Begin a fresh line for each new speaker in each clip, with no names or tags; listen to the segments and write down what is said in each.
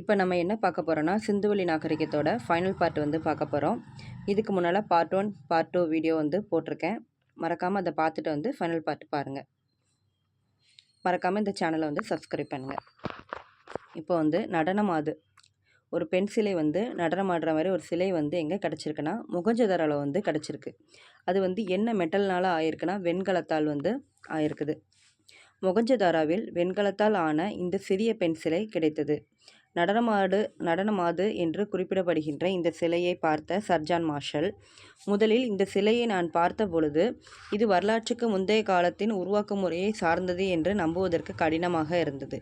இப்போ நம்ம என்ன பார்க்க போகிறோன்னா சிந்துவெளி நாகரிகத்தோட ஃபைனல் பார்ட் வந்து பார்க்க போகிறோம் இதுக்கு முன்னால் part one part two video வந்து போட்டிருக்கேன். மறக்காமல் அதை பார்த்துட்டு வந்து ஃபைனல் பார்ட் பாருங்கள் மறக்காமல் இந்த சேனலை வந்து சப்ஸ்கிரைப் பண்ணுங்கள் இப்போ வந்து நடனமாது ஒரு பெண் சிலை வந்து நடனம் ஆடுற மாதிரி ஒரு சிலை வந்து எங்கே கிடச்சிருக்குன்னா முகஞ்சதரால் வந்து கிடச்சிருக்கு. அது வந்து என்ன மெட்டல்னால ஆயிருக்குன்னா வெண்கலத்தால் வந்து ஆயிருக்குது. முகஞ்சதாராவில் வெண்கலத்தால் ஆன இந்த சிறிய பெண் சிலை கிடைத்தது. நடனமாடு நடனமாது என்று குறிப்பிடப்படுகின்ற இந்த சிலையை பார்த்த சர்ஜான் மார்ஷல் முதலில் இந்த சிலையை நான் பார்த்த பொழுது இது வரலாற்றுக்கு முந்தைய காலத்தின் உருவாக்க முறையை சார்ந்தது என்று நம்புவதற்கு கடினமாக இருந்தது.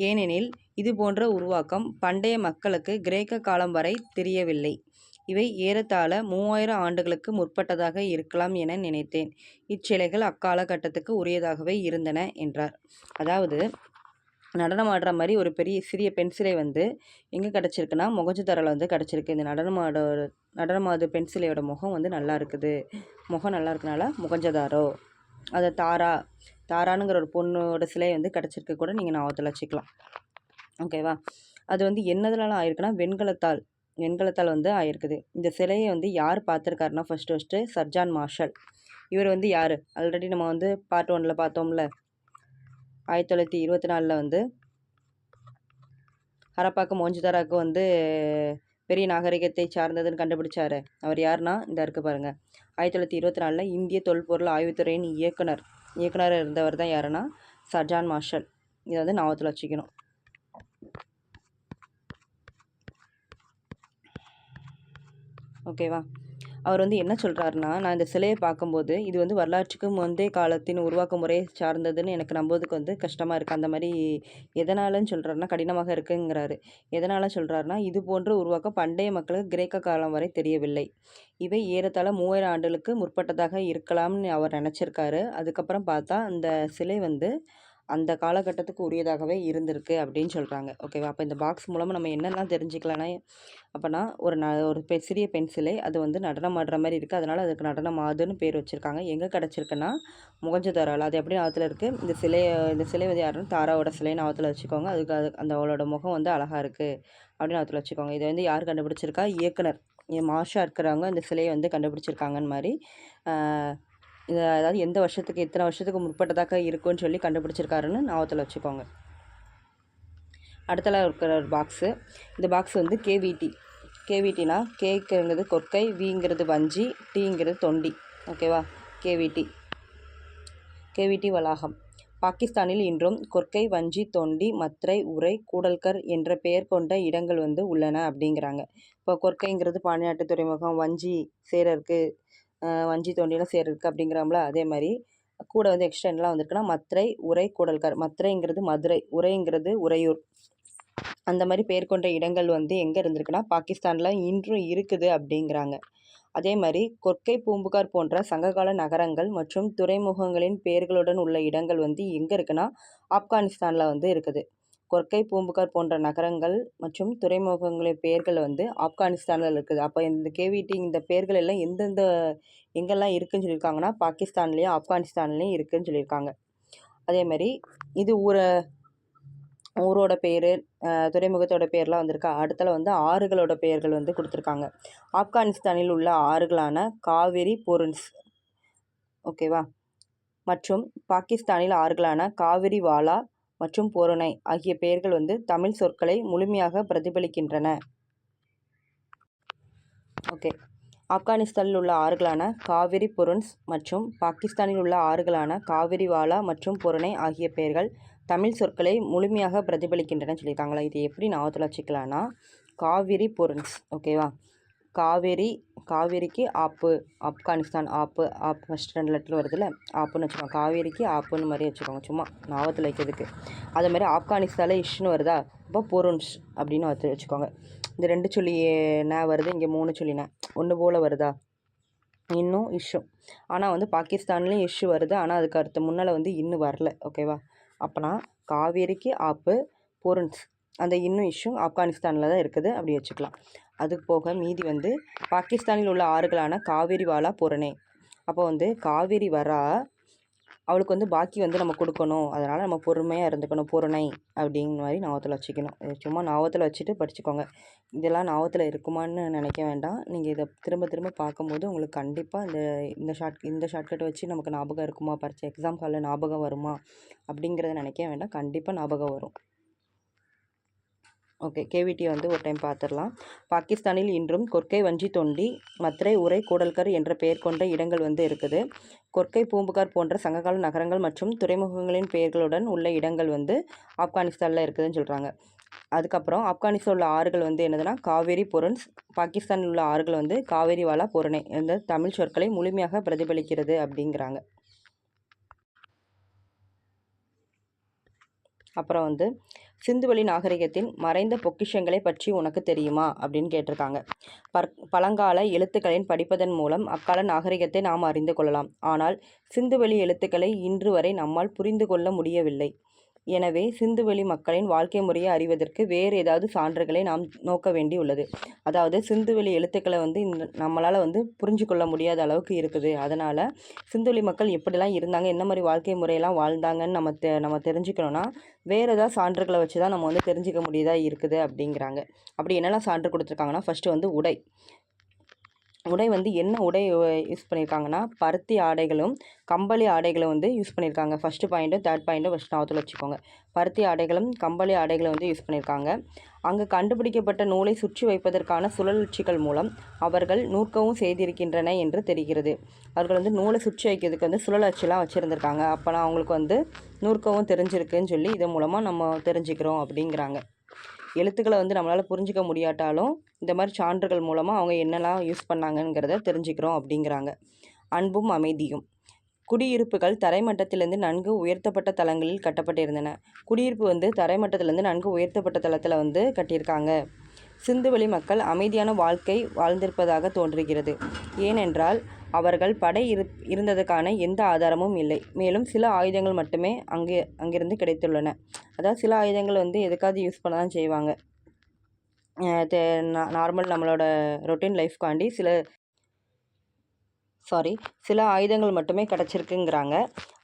ஏனெனில் இது போன்ற உருவாக்கம் பண்டைய மக்களுக்கு கிரேக்க காலம் வரை தெரியவில்லை. இவை ஏறத்தாழ மூவாயிரம் ஆண்டுகளுக்கு முற்பட்டதாக இருக்கலாம் என நினைத்தேன். இச்சிலைகள் அக்காலகட்டத்துக்கு உரியதாகவே இருந்தன என்றார். அதாவது நடனம் ஆடுற மாதிரி ஒரு பெரிய சிறிய பென்சிலை வந்து எங்கே கிடச்சிருக்குன்னா முகஜுதரில் வந்து கிடச்சிருக்கு. இந்த நடனமாட நடனமாடு பெண் பென்சிலையோட முகம் வந்து நல்லா இருக்குது. முகம் நல்லா இருக்கனால முகஞ்சதாரோ? அதை தாரா தாரானுங்கிற ஒரு பொண்ணோட சிலை வந்து கிடச்சிருக்கு கூட நீங்கள் ஞாபகத்தில் வச்சுக்கலாம். ஓகேவா அது வந்து என்னதுலலாம் ஆயிருக்குன்னா வெண்கலத்தால் வெண்கலத்தால் வந்து ஆயிருக்குது. இந்த சிலையை வந்து யார் பார்த்துருக்காருன்னா first first Sir John Marshall. இவர் வந்து யார்? ஆல்ரெடி நம்ம வந்து பார்ட் ஒனில் பார்த்தோம்ல ஆயிரத்தி தொள்ளாயிரத்தி இருபத்தி நாலில் வந்து ஹரப்பாக்கு மோஞ்சுதாராக்கு வந்து பெரிய நாகரிகத்தை சார்ந்ததுன்னு கண்டுபிடிச்சாரு. அவர் யாருன்னா? இந்த இருக்கு பாருங்கள் ஆயிரத்தி தொள்ளாயிரத்தி இருபத்தி நாலில் இந்திய தொல்பொருள் ஆய்வுத்துறையின் இயக்குனர் இயக்குனர் இருந்தவர் தான் யாருன்னா? Sir John Marshall. இதை வந்து ஞாபகத்தில் வச்சுக்கணும். ஓகேவா? அவர் வந்து என்ன சொல்கிறாருன்னா நான் இந்த சிலையை பார்க்கும்போது இது வந்து வரலாற்றுக்கு முந்தைய காலத்தின் உருவாக்க முறையை சார்ந்ததுன்னு எனக்கு நம்புவதுக்கு வந்து கஷ்டமாக இருக்குது அந்த மாதிரி எதனாலன்னு சொல்கிறாருன்னா கடினமாக இருக்குங்கிறாரு. எதனால் சொல்கிறாருன்னா இது போன்ற உருவாக்கம் பண்டைய மக்களுக்கு கிரேக்க காலம் வரை தெரியவில்லை. இவை ஏறத்தாழ மூவாயிரம் ஆண்டுகளுக்கு முற்பட்டதாக இருக்கலாம்னு அவர் நினச்சிருக்காரு. அதுக்கப்புறம் பார்த்தா அந்த சிலை வந்து அந்த காலகட்டத்துக்கு உரியதாகவே இருந்திருக்கு அப்படின்னு சொல்கிறாங்க ஓகேவா அப்போ இந்த பாக்ஸ் மூலமாக நம்ம என்னெல்லாம் தெரிஞ்சுக்கலாம்னா அப்போனா ஒரு ந ஒரு பெ சிறிய பென்சிலே அது வந்து நடனம் ஆடுற மாதிரி இருக்குது அதனால் அதுக்கு நடனம் ஆதுன்னு பேர் வச்சுருக்காங்க. எங்கே கிடச்சிருக்குன்னா முகஞ்சதாரால். அது எப்படி நாவத்தில் இருக்குது இந்த சிலையை இந்த சிலை வந்து யாருன்னு தாராவோட சிலை நாவத்தில் வச்சுக்கோங்க. அதுக்கு அது அந்த அவளோட முகம் வந்து அழகாக இருக்குது அப்படின்னு நாவத்தில் வச்சுக்கோங்க. இதை வந்து யார் கண்டுபிடிச்சிருக்கா? இயக்குனர். மாஷாக இருக்கிறவங்க இந்த சிலையை வந்து கண்டுபிடிச்சிருக்காங்கன்னு மாதிரி இது அதாவது எந்த வருஷத்துக்கு எத்தனை வருஷத்துக்கு முற்பட்டதாக இருக்கும்னு சொல்லி கண்டுபிடிச்சிருக்காருன்னு ஞாபகத்தில் வச்சுக்கோங்க. அடுத்தல இருக்கிற ஒரு பாக்ஸு இந்த பாக்ஸ் வந்து கேவிடி கேவிடினா கேக்குங்கிறது கொற்கை விங்கிறது வஞ்சி டீங்கிறது தொண்டி. ஓகேவா கேவிடி கேவிடி வளாகம். பாகிஸ்தானில் இன்றும் கொற்கை வஞ்சி தொண்டி மத்ரை உரை கூடல்கர் என்ற பெயர் கொண்ட இடங்கள் வந்து உள்ளன அப்படிங்கிறாங்க. இப்போ கொற்கைங்கிறது பாண்டிநாட்டு துறைமுகம் வஞ்சி சேரருக்கு வஞ்சி தோண்டிலாம் சேர்ருக்கு அப்படிங்கிறாம்ல அதே மாதிரி கூட வந்து எக்ஸ்ட்ரா என்னலாம் வந்திருக்குன்னா மதுரை உரை கூடல்கார். மதுரைங்கிறது மதுரை உரைங்கிறது உறையூர். அந்த மாதிரி பேர் கொண்ட இடங்கள் வந்து எங்கே இருந்திருக்குன்னா பாகிஸ்தானில் இன்றும் இருக்குது அப்படிங்கிறாங்க. அதே மாதிரி கொற்கை பூம்புகார் போன்ற சங்ககால நகரங்கள் மற்றும் துறைமுகங்களின் பெயர்களுடன் உள்ள இடங்கள் வந்து எங்கே இருக்குன்னா ஆப்கானிஸ்தானில் வந்து இருக்குது. கொர்க்கை பூம்புகார் போன்ற நகரங்கள் மற்றும் துறைமுகங்களின் பெயர்கள் வந்து ஆப்கானிஸ்தானில் இருக்குது. அப்போ இந்த கேவிடி இந்த பெயர்கள் எல்லாம் எந்தெந்த எங்கெல்லாம் இருக்குதுன்னு சொல்லியிருக்காங்கன்னா பாகிஸ்தான்லேயும் ஆப்கானிஸ்தான்லேயும் இருக்குதுன்னு சொல்லியிருக்காங்க. அதேமாதிரி இது ஊரை ஊரோட பேர் துறைமுகத்தோட பேர்லாம் வந்திருக்கா. அடுத்தல வந்து ஆறுகளோட பெயர்கள் வந்து கொடுத்துருக்காங்க. ஆப்கானிஸ்தானில் உள்ள ஆறுகளான காவிரி பொருன்ஸ் ஓகேவா? மற்றும் பாகிஸ்தானில் ஆறுகளான காவிரி வாலா மற்றும் பொருணை ஆகிய பெயர்கள் வந்து தமிழ் சொற்களை முழுமையாக பிரதிபலிக்கின்றன. ஓகே. ஆப்கானிஸ்தானில் உள்ள ஆறுகளான காவிரி பொருன்ஸ் மற்றும் பாகிஸ்தானில் உள்ள ஆறுகளான காவிரி வாலா மற்றும் புரணை ஆகிய பெயர்கள் தமிழ் சொற்களை முழுமையாக பிரதிபலிக்கின்றன சொல்லியிருக்காங்களா? இது எப்படி ஞாபகத்தில் வச்சுக்கலான்னா காவிரி பொருன்ஸ். ஓகேவா? காவேரி காவேரிக்கு ஆப்பு ஆப்கானிஸ்தான் ஆப்பு ஆப் ஃபஸ்ட் ரெண்டு லெட்டர் வருதுல்ல ஆப்புன்னு வச்சுக்கோங்க. காவேரிக்கு ஆப்புன்னு மாதிரி வச்சுக்கோங்க சும்மா ஞாபகத்தில் வைக்கிறதுக்கு. அதே மாதிரி ஆப்கானிஸ்தானில் இஷ்னு வருதா? அப்போ பொருன்ஸ் அப்படின்னு வச்சு வச்சுக்கோங்க. இந்த ரெண்டு சொல்லி நே வருது இங்கே மூணு சொல்லி நே. ஒன்று போல் வருதா? இன்னும் இஷ்யூ ஆனால் வந்து பாகிஸ்தான்லேயும் இஷ்யூ வருது ஆனால் அதுக்கு அடுத்த முன்னால் வந்து இன்னும் வரல ஓகேவா அப்போனா காவேரிக்கு ஆப்பு பொருன்ஸ். அந்த இன்னும் இஷ்யூ ஆப்கானிஸ்தானில் தான் இருக்குது அப்படி வச்சுக்கலாம். அது போக மீதி வந்து பாகிஸ்தானில் உள்ள ஆறுகளான காவேரி வாலா பொரணே. அப்போ வந்து காவேரி வரா அவளுக்கு வந்து பாக்கி வந்து நம்ம கொடுக்கணும். அதனால் நம்ம பொறுமையாக இருந்துக்கணும். புறணை அப்படிங்கிற மாதிரி நாவத்தில் வச்சுக்கணும். சும்மா நாவத்தில் வச்சுட்டு படிச்சுக்கோங்க. இதெல்லாம் நாவத்தில் இருக்குமான்னு நினைக்க வேண்டாம். நீங்கள் இதை திரும்ப திரும்ப பார்க்கும்போது உங்களுக்கு கண்டிப்பாக இந்த இந்த ஷார்ட் இந்த ஷார்ட்கட் வச்சு நமக்கு ஞாபகம் இருக்குமா? படித்த எக்ஸாம் ஹாலில் ஞாபகம் வருமா? அப்படிங்கிறத நினைக்க வேண்டாம். கண்டிப்பாக ஞாபகம் வரும். ஓகே கேவிடி வந்து ஒரு டைம் பார்த்துடலாம் பாகிஸ்தானில் இன்றும் கொர்க்கை வஞ்சி தொண்டி மத்ரை உரை கூடல்கர் என்ற பெயர் கொண்ட இடங்கள் வந்து இருக்குது. கொர்க்கை பூம்புகார் போன்ற சங்ககால நகரங்கள் மற்றும் துறைமுகங்களின் பெயர்களுடன் உள்ள இடங்கள் வந்து ஆப்கானிஸ்தானில் இருக்குதுன்னு சொல்கிறாங்க அதுக்கப்புறம் ஆப்கானிஸ்தான் உள்ள ஆறுகள் வந்து என்னதுன்னா காவேரி பொருன்ஸ் பாகிஸ்தானில் உள்ள ஆறுகள் வந்து காவேரி வாலா பொருணை இந்த தமிழ் சொற்களை முழுமையாக பிரதிபலிக்கிறது அப்படிங்கிறாங்க. அப்புறம் வந்து சிந்துவெளி நாகரிகத்தின் மறைந்த பொக்கிஷங்களை பற்றி உனக்கு தெரியுமா? அப்படின்னு கேட்டிருக்காங்க. பற் பழங்கால எழுத்துக்களின் படிப்பதன் மூலம் அக்கால நாகரிகத்தை நாம் அறிந்து கொள்ளலாம். ஆனால் சிந்துவெளி எழுத்துக்களை இன்று வரை நம்மால் புரிந்து கொள்ள முடியவில்லை. எனவே சிந்துவெளி மக்களின் வாழ்க்கை முறையை அறிவதற்கு வேறு ஏதாவது சான்றுகளை நாம் நோக்க வேண்டி உள்ளது அதாவது சிந்துவெளி எழுத்துக்களை வந்து இந்த நம்மளால் வந்து புரிஞ்சு கொள்ள முடியாத அளவுக்கு இருக்குது. அதனால் சிந்துவெளி மக்கள் எப்படிலாம் இருந்தாங்க என்ன மாதிரி வாழ்க்கை முறையெல்லாம் வாழ்ந்தாங்கன்னு நம்ம தெ நம்ம தெரிஞ்சுக்கணுன்னா வேறு ஏதாவது சான்றுகளை வச்சு தான் நம்ம வந்து தெரிஞ்சுக்க முடியதாக இருக்குது அப்படிங்கிறாங்க. அப்படி என்னெல்லாம் சான்று கொடுத்துருக்காங்கன்னா ஃபஸ்ட்டு வந்து உடை. உடை வந்து என்ன உடை யூஸ் பண்ணியிருக்காங்கன்னா பருத்தி ஆடைகளும் கம்பளி ஆடைகளும் வந்து யூஸ் பண்ணியிருக்காங்க ஃபஸ்ட்டு பாயிண்ட்டும் தேர்ட் பாயிண்ட்டும் ஃபஸ்ட் ஞாபகத்தில் வச்சுக்கோங்க. பருத்தி ஆடைகளும் கம்பளி ஆடைகளும் வந்து யூஸ் பண்ணியிருக்காங்க அங்கு கண்டுபிடிக்கப்பட்ட நூலை சுற்றி வைப்பதற்கான சுழற்சிகள் மூலம் அவர்கள் நூற்கவும் செய்திருக்கின்றன என்று தெரிகிறது. அவர்கள் வந்து நூலை சுற்றி வைக்கிறதுக்கு வந்து சுழலச்சிலாம் வச்சுருந்துருக்காங்க. அப்போலாம் அவங்களுக்கு வந்து நூற்கவும் தெரிஞ்சிருக்குன்னு சொல்லி இதன் மூலமாக நம்ம தெரிஞ்சுக்கிறோம் அப்படிங்கிறாங்க. எழுத்துக்களை வந்து நம்மளால் புரிஞ்சிக்க முடியாட்டாலும் இந்த மாதிரி சான்றுகள் மூலமாக அவங்க என்னெல்லாம் யூஸ் பண்ணாங்கங்கிறத தெரிஞ்சுக்கிறோம் அப்படிங்கிறாங்க. அன்பும் அமைதியும். குடியிருப்புகள் தரைமட்டத்திலிருந்து நன்கு உயர்த்தப்பட்ட தளங்களில் கட்டப்பட்டிருந்தன. குடியிருப்பு வந்து தரைமட்டத்திலேருந்து நன்கு உயர்த்தப்பட்ட தளத்தில் வந்து கட்டியிருக்காங்க. சிந்துவெளி மக்கள் அமைதியான வாழ்க்கை வாழ்ந்திருப்பதாக தோன்றுகிறது. ஏனென்றால் அவர்கள் படை இரு இருந்ததுக்கான எந்த ஆதாரமும் இல்லை. மேலும் சில ஆயுதங்கள் மட்டுமே அங்கே அங்கிருந்து கிடைத்துள்ளன. அதாவது சில ஆயுதங்கள் வந்து எதுக்காவது யூஸ் பண்ண தான் செய்வாங்க நார்மல் நம்மளோட ரொட்டீன் லைஃப்காண்டி சில சாரி சில ஆயுதங்கள் மட்டுமே கிடச்சிருக்குங்கிறாங்க.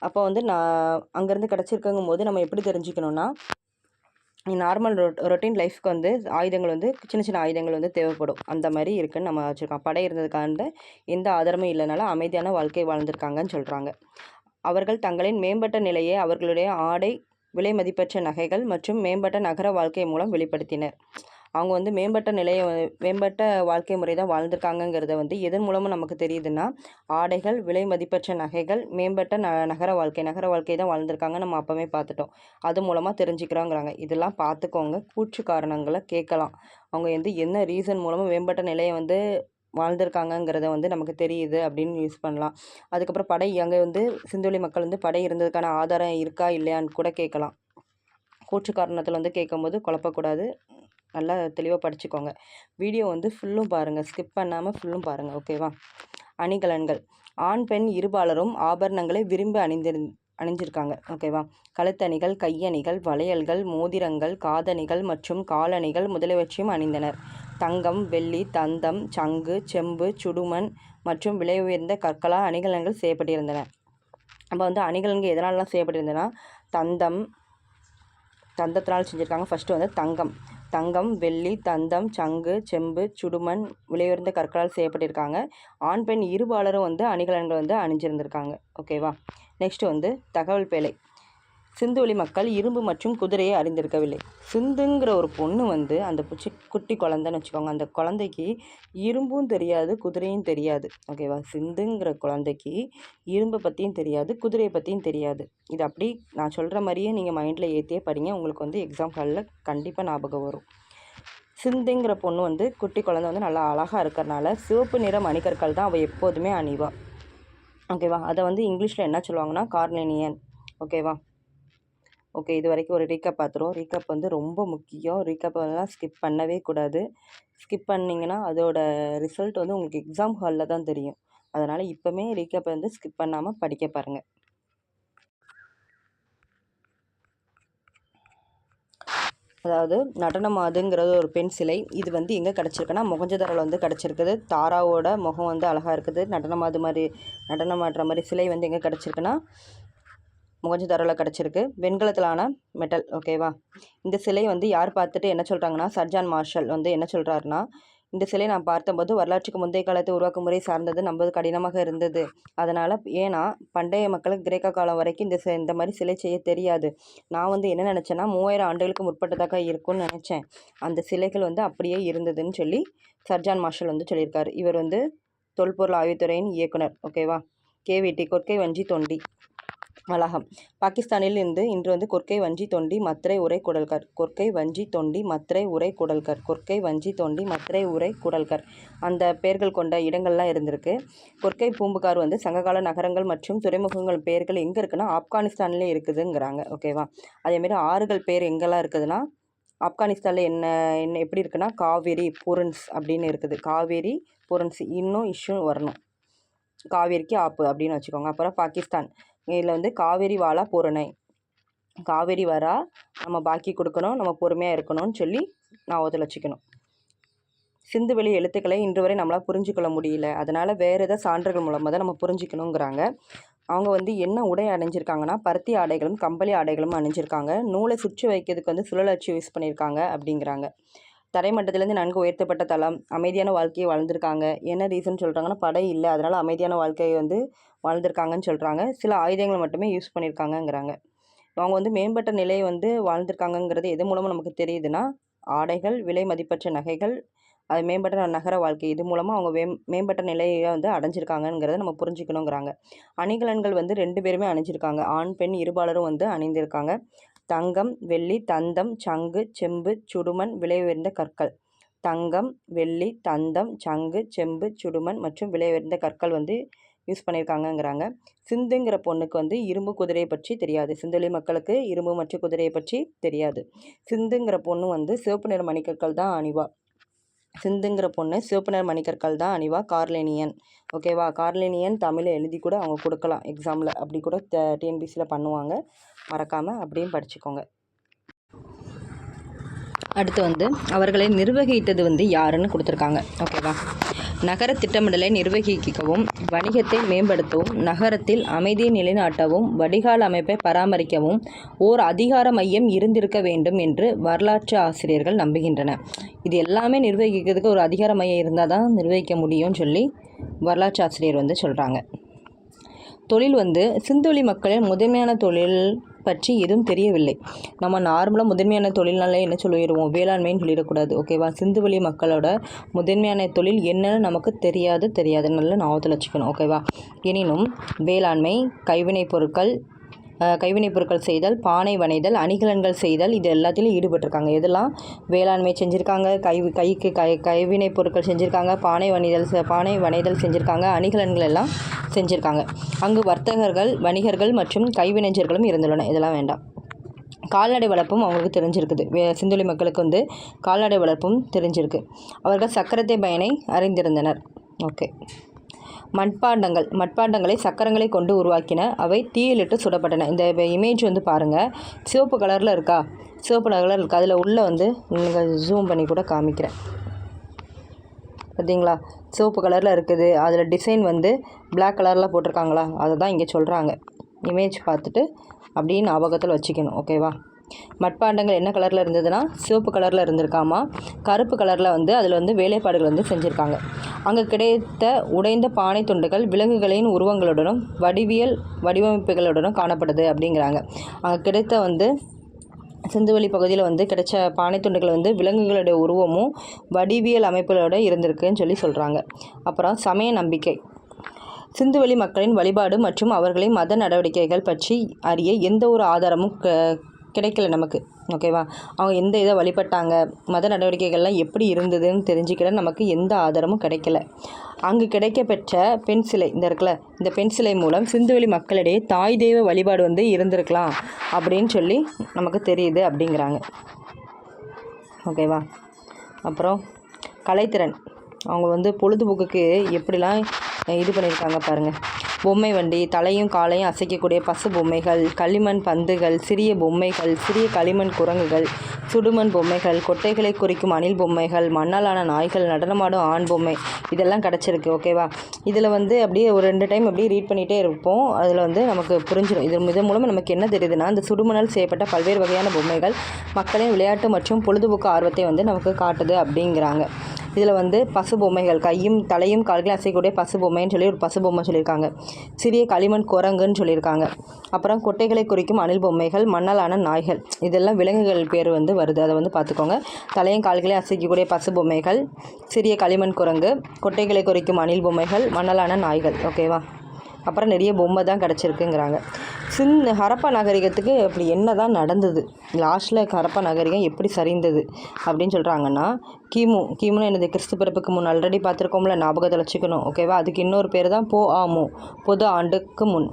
அப்போ வந்து நான் அங்கேருந்து கிடச்சிருக்குங்கும் போது நம்ம எப்படி தெரிஞ்சுக்கணுன்னா நார்மல் ரொ ரொட்டீன் லைஃப்க்கு வந்து ஆயுதங்கள் வந்து சின்ன சின்ன ஆயுதங்கள் வந்து தேவைப்படும். அந்த மாதிரி இருக்குன்னு நம்ம வச்சுருக்கோம். படை இருந்ததுக்கான எந்த ஆதாரமும் இல்லைனால அமைதியான வாழ்க்கை வாழ்ந்திருக்காங்கன்னு சொல்கிறாங்க அவர்கள் தங்களின் மேம்பட்ட நிலையை அவர்களுடைய ஆடை விலை மதிப்பற்ற நகைகள் மற்றும் மேம்பட்ட நகர வாழ்க்கை மூலம் வெளிப்படுத்தினர். அவங்க வந்து மேம்பட்ட நிலையை மேம்பட்ட வாழ்க்கை முறை தான் வாழ்ந்திருக்காங்கங்கிறத வந்து எதன் மூலமாக நமக்கு தெரியுதுன்னா ஆடைகள் விலை மதிப்பற்ற நகைகள் மேம்பட்ட ந நகர வாழ்க்கை நகர வாழ்க்கை தான் வாழ்ந்திருக்காங்க நம்ம அப்போவே பார்த்துட்டோம். அது மூலமாக தெரிஞ்சுக்கிறோங்கிறாங்க. இதெல்லாம் பார்த்துக்கோங்க. கூற்று காரணங்களை கேட்கலாம். அவங்க வந்து என்ன ரீசன் மூலமாக மேம்பட்ட நிலையை வந்து வாழ்ந்திருக்காங்கங்கிறத வந்து நமக்கு தெரியுது அப்படின்னு யூஸ் பண்ணலாம். அதுக்கப்புறம் படை அங்கே வந்து சிந்துவெளி மக்கள் வந்து படை இருந்ததுக்கான ஆதாரம் இருக்கா இல்லையான்னு கூட கேட்கலாம். கூற்று காரணத்தில் வந்து கேட்கும்போது குழப்பக்கூடாது. நல்லா தெளிவாக படிச்சுக்கோங்க. வீடியோ வந்து ஃபுல்லும் பாருங்கள் ஸ்கிப் பண்ணாமல் ஃபுல்லும் பாருங்கள் ஓகேவா அணிகலன்கள். ஆண் பெண் இருபாலரும் ஆபரணங்களை விரும்பி அணிந்திரு அணிஞ்சிருக்காங்க. ஓகேவா கழுத்தணிகள் கையணிகள் வளையல்கள் மோதிரங்கள் காதணிகள் மற்றும் காலணிகள் முதலியவற்றையும் அணிந்தனர். தங்கம் வெள்ளி தந்தம் சங்கு செம்பு சுடுமண் மற்றும் விலை உயர்ந்த கற்களால் அணிகலன்கள் செய்யப்பட்டிருந்தன. அப்போ வந்து அணிகலன்கள் எதனாலலாம் செய்யப்பட்டிருந்தனா தந்தம் தந்தத்தினால் செஞ்சுருக்காங்க. ஃபஸ்ட்டு வந்து தங்கம். தங்கம் வெள்ளி தந்தம் சங்கு செம்பு சுடுமண் விலையுயர்ந்த கற்களால் செய்யப்பட்டிருக்காங்க. ஆண் பெண் இருபாலரும் வந்து அணிகலன்கள் வந்து அணிஞ்சிருந்திருக்காங்க. ஓகேவா நெக்ஸ்ட் வந்து தகவல் பேழை. சிந்துவெளி மக்கள் இரும்பு மற்றும் குதிரையை அறிந்திருக்கவில்லை. சிந்துங்கிற ஒரு பொண்ணு வந்து அந்த புச்சி குட்டி குழந்தைன்னு வச்சுக்கோங்க. அந்த குழந்தைக்கு இரும்பும் தெரியாது குதிரையும் தெரியாது. ஓகேவா சிந்துங்கிற குழந்தைக்கு இரும்பை பற்றியும் தெரியாது குதிரையை பற்றியும் தெரியாது. இது அப்படி நான் சொல்கிற மாதிரியே நீங்கள் மைண்டில் ஏற்றியே படிங்க. உங்களுக்கு வந்து எக்ஸாம் ஹாலில் கண்டிப்பாக ஞாபகம் வரும். சிந்துங்கிற பொண்ணு வந்து குட்டி குழந்தை வந்து நல்லா அழகாக இருக்கிறனால சிவப்பு நிற மணிக்கற்கள் தான் அவள் எப்போதுமே அணிவா. ஓகேவா அதை வந்து இங்கிலீஷில் என்ன சொல்லுவாங்கன்னா கார்னேனியன் ஓகேவா ஓகே இது வரைக்கும் ஒரு ரீக்கப் பார்த்துருவோம் ரீக்கப் வந்து ரொம்ப முக்கியம். ரீக்கப்லாம் ஸ்கிப் பண்ணவே கூடாது. ஸ்கிப் பண்ணிங்கன்னா அதோட ரிசல்ட் வந்து உங்களுக்கு எக்ஸாம் ஹாலில் தான் தெரியும். அதனால் இப்போமே ரீக்கப் வந்து ஸ்கிப் பண்ணாமல் படிக்க பாருங்கள் அதாவது நடனமாதுங்கிறது ஒரு பெண் சிலை. இது வந்து எங்கே கிடச்சிருக்குன்னா முகஞ்சதரில் வந்து கிடச்சிருக்குது. தாராவோட முகம் வந்து அழகாக இருக்குது. நடனமாது மாதிரி நடனமாடுற மாதிரி சிலை வந்து எங்கே கிடச்சிருக்குன்னா முகஞ்சதாரோவில் கிடச்சிருக்கு. வெண்கலத்திலான மெட்டல் ஓகேவா இந்த சிலை வந்து யார் பார்த்துட்டு என்ன சொல்கிறாங்கன்னா சர்ஜான் மார்ஷல் வந்து என்ன சொல்கிறாருன்னா இந்த சிலையை நான் பார்த்தபோது வரலாற்றுக்கு முந்தைய காலத்தை உருவாக்கும் முறை சார்ந்தது நம்பது கடினமாக இருந்தது. அதனால் ஏன்னா பண்டைய மக்களுக்கு கிரேக்க காலம் வரைக்கும் இந்த இந்த மாதிரி சிலை செய்ய தெரியாது. நான் வந்து என்ன நினச்சேன்னா மூவாயிரம் ஆண்டுகளுக்கு முற்பட்டதாக இருக்கும்னு நினச்சேன். அந்த சிலைகள் வந்து அப்படியே இருந்ததுன்னு சொல்லி சர்ஜான் மார்ஷல் வந்து சொல்லியிருக்காரு. இவர் வந்து தொல்பொருள் ஆய்வுத்துறையின் இயக்குனர் ஓகேவா கேவிடி கொற்கை வஞ்சி தொண்டி. வளாகம். பாகிஸ்தானில் இருந்து இன்று வந்து கொற்கை வஞ்சி தொண்டி மத்ரை உரை குடல்கர். கொற்கை வஞ்சி தொண்டி மத்ரை உரை குடல்கர். கொற்கை வஞ்சி தொண்டி மத்ரை உரை குடல்கர். அந்த பெயர்கள் கொண்ட இடங்கள்லாம் இருந்திருக்கு. கொற்கை பூம்புகார் வந்து சங்ககால நகரங்கள் மற்றும் துறைமுகங்கள் பெயர்கள் எங்கே இருக்குன்னா ஆப்கானிஸ்தான்லேயே இருக்குதுங்கிறாங்க. ஓகேவா? அதேமாரி ஆறுகள் பேர் எங்கெல்லாம் இருக்குதுன்னா ஆப்கானிஸ்தானில் என்ன என்ன எப்படி இருக்குன்னா காவேரி புரன்ஸ் அப்படின்னு இருக்குது. காவேரி புரன்ஸ். இன்னும் இஷ்யூ வரணும். காவேரிக்கு ஆப்பு அப்படின்னு வச்சுக்கோங்க. அப்புறம் பாகிஸ்தான். இதில் வந்து காவேரி வாழா பூரணை. காவேரி வரா நம்ம பாக்கி கொடுக்கணும் நம்ம பொறுமையாக இருக்கணும்னு சொல்லி நான் அதில் வச்சுக்கணும். சிந்துவெளி எழுத்துக்களை இன்று வரை நம்மளால் புரிஞ்சுக்கொள்ள முடியல. அதனால் வேறு ஏதாவது சான்றுகள் மூலமாக தான் நம்ம புரிஞ்சுக்கணுங்கிறாங்க. அவங்க வந்து என்ன உடை அணிஞ்சிருக்காங்கன்னா பருத்தி ஆடைகளும் கம்பளி ஆடைகளும் அணிஞ்சிருக்காங்க. நூலை சுற்றி வைக்கிறதுக்கு வந்து சுழல் யூஸ் பண்ணியிருக்காங்க அப்படிங்கிறாங்க. தரைமட்டத்திலேருந்து நன்கு உயர்த்தப்பட்ட தளம். அமைதியான வாழ்க்கையை வாழ்ந்திருக்காங்க. என்ன ரீசன் சொல்கிறாங்கன்னா படை இல்லை. அதனால் அமைதியான வாழ்க்கையை வந்து வாழ்ந்திருக்காங்கன்னு சொல்கிறாங்க சில ஆயுதங்களை மட்டுமே யூஸ் பண்ணியிருக்காங்கங்கிறாங்க அவங்க வந்து மேம்பட்ட நிலையை வந்து வாழ்ந்திருக்காங்கங்கிறது எது மூலமாக நமக்கு தெரியுதுன்னா ஆடைகள் விலை மதிப்பற்ற நகைகள் அது மேம்பட்ட நகர வாழ்க்கை. இது மூலமாக அவங்க வே மேம்பட்ட நிலையை வந்து அடைஞ்சிருக்காங்கங்கிறத நம்ம புரிஞ்சுக்கணுங்கிறாங்க. அணிகலன்கள் வந்து ரெண்டு பேருமே அணிஞ்சிருக்காங்க. ஆண் பெண் இருபாலரும் வந்து அணிந்திருக்காங்க. தங்கம் வெள்ளி தந்தம் சங்கு செம்பு சுடுமண் விலை உயர்ந்த கற்கள். தங்கம் வெள்ளி தந்தம் சங்கு செம்பு சுடுமண் மற்றும் விலை உயர்ந்த கற்கள் வந்து யூஸ் பண்ணியிருக்காங்கங்கிறாங்க சிந்துங்கிற பொண்ணுக்கு வந்து இரும்பு குதிரையை பற்றி தெரியாது. சிந்துவெளி மக்களுக்கு இரும்பு மற்றும் குதிரையை பற்றி தெரியாது. சிந்துங்கிற பொண்ணு வந்து சிவப்பு நிற மணிக்கற்கள் தான் அணிவா. சிந்துங்கிற பொண்ணு சிவப்பு நிற மணிக்கற்கள் தான் அணிவா கார்லேனியன். ஓகேவா கார்லேனியன் தமிழை எழுதி கூட அவங்க கொடுக்கலாம். எக்ஸாமில் அப்படி கூட டிஎன்பிசியில் பண்ணுவாங்க. மறக்காமல் அப்படியும் படிச்சுக்கோங்க. அடுத்து வந்து அவர்களை நிர்வகித்தது வந்து யாருன்னு கொடுத்துருக்காங்க. ஓகேவா? நகர திட்டமிடலை நிர்வகிக்கவும் வணிகத்தை மேம்படுத்தவும் நகரத்தில் அமைதியை நிலைநாட்டவும் வடிகால் அமைப்பை பராமரிக்கவும் ஓர் அதிகார மையம் இருந்திருக்க வேண்டும் என்று வரலாற்று ஆசிரியர்கள் நம்புகின்றனர். இது எல்லாமே நிர்வகிக்கிறதுக்கு ஒரு அதிகார மையம் இருந்தால் தான் நிர்வகிக்க முடியும்னு சொல்லி வரலாற்று ஆசிரியர் வந்து சொல்கிறாங்க தொழில் வந்து சிந்தொழி மக்களின் முதன்மையான தொழில் பற்றி எதுவும் தெரியவில்லை. நம்ம நார்மலாக முதன்மையான தொழில்னாலே என்ன சொல்லிடுவோம்? வேளாண்மைன்னு சொல்லிடக்கூடாது ஓகேவா சிந்துவெளி மக்களோட முதன்மையான தொழில் என்னன்னு நமக்கு தெரியாது தெரியாது. நல்ல ஞாபகத்தில் வச்சுக்கணும் ஓகேவா எனினும் வேளாண்மை கைவினைப் பொருட்கள் கைவினைப் பொருட்கள் செய்தல் பானை வனைதல் அணிகலன்கள் செய்தல் இது எல்லாத்திலையும் ஈடுபட்டிருக்காங்க. இதெல்லாம் வேளாண்மை செஞ்சுருக்காங்க கை கைக்கு கை கைவினைப் பொருட்கள் செஞ்சுருக்காங்க பானை வணிதல் செ- பானை வனைதல் செஞ்சுருக்காங்க அணிகலன்கள் எல்லாம் செஞ்சுருக்காங்க. அங்கு வர்த்தகர்கள் வணிகர்கள் மற்றும் கைவினைஞர்களும் இருந்துள்ளனர். இதெல்லாம் வேண்டாம். கால்நடை வளர்ப்பும் அவங்களுக்கு தெரிஞ்சிருக்குது. வே சிந்துளி மக்களுக்கு வந்து கால்நடை வளர்ப்பும் தெரிஞ்சிருக்கு. அவர்கள் சக்கரத்தை பயனை அறிந்திருந்தனர். ஓகே. மட்பாண்டங்கள் மட்பாண்டங்களை சக்கரங்களை கொண்டு உருவாக்கின. அவை தீயிலிட்டு சுடப்பட்டன. இந்த இமேஜ் வந்து பாருங்கள் சிவப்பு கலரில் இருக்கா? சிவப்பு கலரில் இருக்கா? அதில் உள்ளே வந்து நீங்கள் ஜூம் பண்ணி கூட காமிக்கிறேன். பார்த்தீங்களா சிவப்பு கலரில் இருக்குது. அதில் டிசைன் வந்து பிளாக் கலரில் போட்டிருக்காங்களா? அதை தான் இங்கே சொல்கிறாங்க இமேஜ் பார்த்துட்டு அப்படியே ஞாபகத்தில் வச்சுக்கணும். ஓகேவா மட்பாண்டங்கள் என்ன கலரில் இருந்ததுன்னா சிவப்பு கலரில் இருந்திருக்காமா? கருப்பு கலரில் வந்து அதில் வந்து வேலைப்பாடுகள் வந்து செஞ்சுருக்காங்க. அங்கே கிடைத்த உடைந்த பானை துண்டுகள் விலங்குகளின் உருவங்களுடனும் வடிவியல் வடிவமைப்புகளுடனும் காணப்படுது அப்படிங்கிறாங்க. அங்கே கிடைத்த வந்து சிந்துவெளி பகுதியில் வந்து கிடைச்ச பானை துண்டுகள் வந்து விலங்குகளுடைய உருவமும் வடிவியல் அமைப்புகளோட இருந்திருக்குன்னு சொல்லி சொல்கிறாங்க அப்புறம் சமய நம்பிக்கை. சிந்துவெளி மக்களின் வழிபாடு மற்றும் அவர்களின் மத நடவடிக்கைகள் பற்றி அறிய எந்த ஒரு ஆதாரமும் க- கிடைக்கல நமக்கு ஓகேவா அவங்க எந்த இதை வழிபட்டாங்க மத நடவடிக்கைகள்லாம் எப்படி இருந்ததுன்னு தெரிஞ்சுக்கிற நமக்கு எந்த ஆதாரமும் கிடைக்கல. அங்கு கிடைக்கப்பெற்ற பெண் சிலை இந்த இருக்குல்ல இந்த பெண் சிலை மூலம் சிந்துவெளி மக்களிடையே தாய் தெய்வ வழிபாடு வந்து இருந்திருக்கலாம் அப்படின்னு சொல்லி நமக்கு தெரியுது அப்படிங்கிறாங்க. ஓகேவா அப்புறம் கலைத்திறன். அவங்க வந்து பொழுதுபோக்குக்கு எப்படிலாம் இது பண்ணியிருக்காங்க பாருங்கள் பொம்மை வண்டி தலையும் காலையும் அசைக்கக்கூடிய பசு பொம்மைகள் களிமண் பந்துகள் சிறிய பொம்மைகள் சிறிய களிமண் குரங்குகள் சுடுமண் பொம்மைகள் கொட்டைகளை குறிக்கும் அணில் பொம்மைகள் மண்ணாலான நாய்கள் நடனமாடும் ஆண் பொம்மை இதெல்லாம் கிடச்சிருக்கு ஓகேவா இதில் வந்து அப்படியே ஒரு ரெண்டு டைம் அப்படியே ரீட் பண்ணிகிட்டே இருப்போம். அதில் வந்து நமக்கு புரிஞ்சிடும் இது இதன் மூலம் நமக்கு என்ன தெரியுதுன்னா இந்த சுடுமணல் செய்யப்பட்ட பல்வேறு வகையான பொம்மைகள் மக்களின் விளையாட்டு மற்றும் பொழுதுபோக்கு ஆர்வத்தை வந்து நமக்கு காட்டுது அப்படிங்கிறாங்க. இதில் வந்து பசு பொம்மைகள் கையும் தலையும் கால்களையும் அசைக்கக்கூடிய பசு பொம்மைன்னு சொல்லி ஒரு பசு பொம்மை சொல்லியிருக்காங்க. சிறிய களிமண் குரங்குன்னு சொல்லியிருக்காங்க. அப்புறம் கொட்டைகளை குறிக்கும் அணில் பொம்மைகள் மண்ணலான நாய்கள். இதெல்லாம் விலங்குகள் பேர் வந்து வருது. அதை வந்து பார்த்துக்கோங்க. தலையும் கால்களையும் அசைக்கக்கூடிய பசு பொம்மைகள் சிறிய களிமண் குரங்கு கொட்டைகளை குறிக்கும் அணில் பொம்மைகள் மண்ணலான நாய்கள். ஓகேவா? அப்புறம் நிறைய பொம்மை தான் கிடச்சிருக்குங்கிறாங்க. சின் ஹரப்பா நாகரிகத்துக்கு அப்படி என்ன தான் நடந்தது? லாஸ்ட்டில் ஹரப்பா நாகரிகம் எப்படி சரிந்தது அப்படின்னு சொல்கிறாங்கன்னா கிமு கிமுன்னு என்னது கிறிஸ்து பிறப்புக்கு முன் ஆல்ரெடி பார்த்துருக்கோம்ல ஞாபகத்தில் வச்சுக்கணும். ஓகேவா அதுக்கு இன்னொரு பேர் தான் போ ஆமு பொது ஆண்டுக்கு முன்.